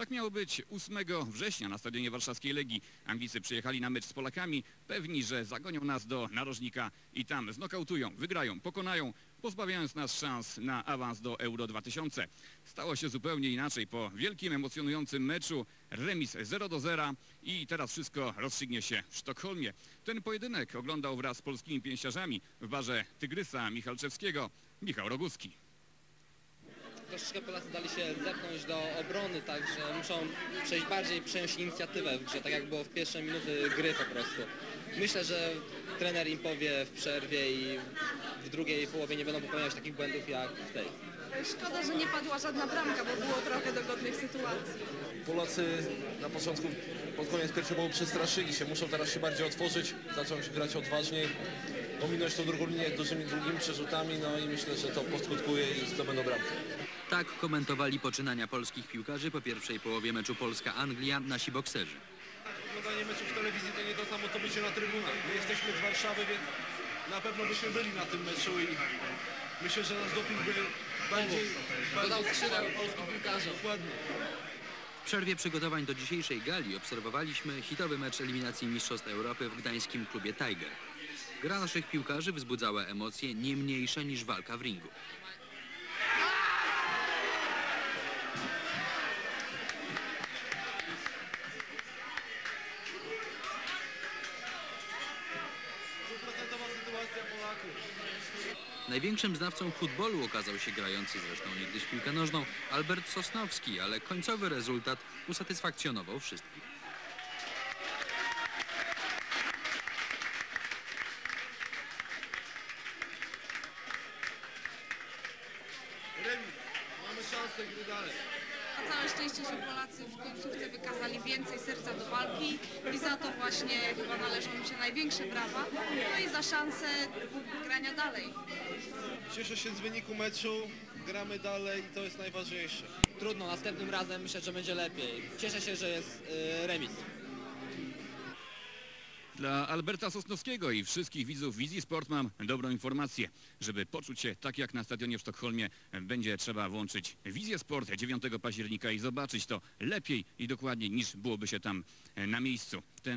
Tak miało być 8 września na stadionie warszawskiej Legii. Anglicy przyjechali na mecz z Polakami, pewni, że zagonią nas do narożnika i tam znokautują, wygrają, pokonają, pozbawiając nas szans na awans do Euro 2000. Stało się zupełnie inaczej po wielkim, emocjonującym meczu, remis 0 do 0 i teraz wszystko rozstrzygnie się w Sztokholmie. Ten pojedynek oglądał wraz z polskimi pięściarzami w barze Tygrysa Michalczewskiego Michał Roguski. Troszeczkę Polacy dali się zepchnąć do obrony, także muszą przejść bardziej, przejąć inicjatywę w grze, tak jak było w pierwsze minuty gry po prostu. Myślę, że trener im powie w przerwie i w drugiej połowie nie będą popełniać takich błędów jak w tej. Szkoda, że nie padła żadna bramka, bo było trochę dogodnych sytuacji. Polacy na początku, pod koniec pierwszego połowy przestraszyli się, muszą teraz się bardziej otworzyć, zacząć grać odważniej, ominąć tą drugą linię dużymi, drugimi przerzutami, no i myślę, że to poskutkuje i zdobędą bramkę. Tak komentowali poczynania polskich piłkarzy po pierwszej połowie meczu Polska-Anglia nasi bokserzy. Oglądanie meczów w telewizji to nie to samo, co bycie na trybunach. My jesteśmy z Warszawy, więc na pewno byśmy byli na tym meczu i myślę, że nasz doping by bardziej... Dodał skrzydeł polskim piłkarzom. Dokładnie. W przerwie przygotowań do dzisiejszej gali obserwowaliśmy hitowy mecz eliminacji Mistrzostw Europy w gdańskim klubie Tiger. Gra naszych piłkarzy wzbudzała emocje nie mniejsze niż walka w ringu. Największym znawcą futbolu okazał się grający zresztą niegdyś piłkę nożną Albert Sosnowski, ale końcowy rezultat usatysfakcjonował wszystkich. Remis. Mamy szansę gry dalej. Na całe szczęście się Polacy w końcówce wykazali więcej serca do walki i za to właśnie chyba należą im się największe brawa. No i za szansę grania dalej. Cieszę się z wyniku meczu, gramy dalej i to jest najważniejsze. Trudno, następnym razem myślę, że będzie lepiej. Cieszę się, że jest y, remis. Dla Alberta Sosnowskiego i wszystkich widzów Wizji Sport mam dobrą informację. Żeby poczuć się tak jak na stadionie w Sztokholmie, będzie trzeba włączyć Wizję Sport 9 października i zobaczyć to lepiej i dokładniej niż byłoby się tam na miejscu. Ten